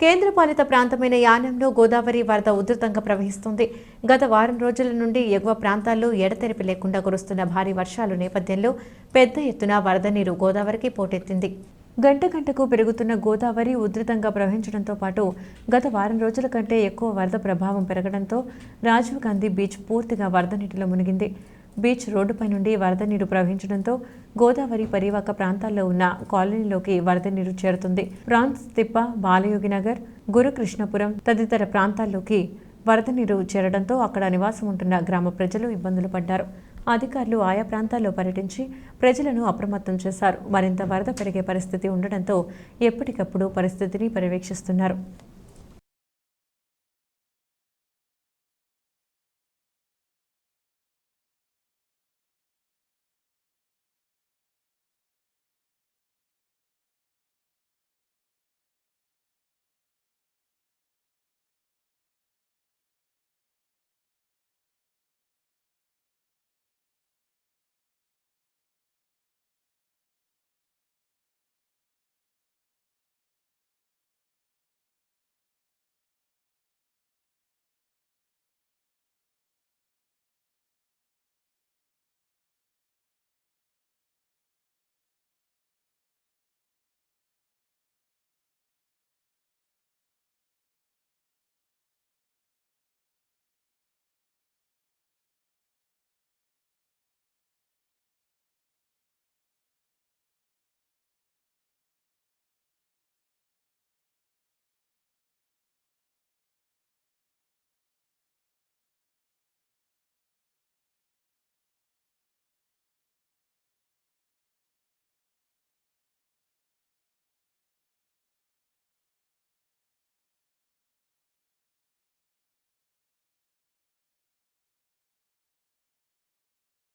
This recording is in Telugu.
కేంద్రపాలిత ప్రాంతమైన యానంలో గోదావరి వరద ఉధృతంగా ప్రవహిస్తుంది. గత వారం రోజుల నుండి ఎగువ ప్రాంతాల్లో ఎడతెరిపి లేకుండా కురుస్తున్న భారీ వర్షాలు నేపథ్యంలో పెద్ద ఎత్తున వరద నీరు గోదావరికి పోటెత్తింది. గంట గంటకు పెరుగుతున్న గోదావరి ఉధృతంగా ప్రవహించడంతో పాటు గత వారం రోజుల కంటే ఎక్కువ వరద ప్రభావం పెరగడంతో రాజీవ్ గాంధీ బీచ్ పూర్తిగా వరద నీటిలో మునిగింది. బీచ్ రోడ్డుపై నుండి వరద నీరు ప్రవహించడంతో గోదావరి పరివాహక ప్రాంతాల్లో ఉన్న కాలనీలోకి వరద నీరు చేరుతుంది. ప్రాన్స్ తిప్ప బాలయోగి నగర్ గురుకృష్ణపురం తదితర ప్రాంతాల్లోకి వరద నీరు చేరడంతో అక్కడ నివాసం ఉంటున్న గ్రామ ప్రజలు ఇబ్బందులు పడ్డారు. అధికారులు ఆయా ప్రాంతాల్లో పర్యటించి ప్రజలను అప్రమత్తం చేశారు. మరింత వరద పెరిగే పరిస్థితి ఉండడంతో ఎప్పటికప్పుడు పరిస్థితిని పర్యవేక్షిస్తున్నారు.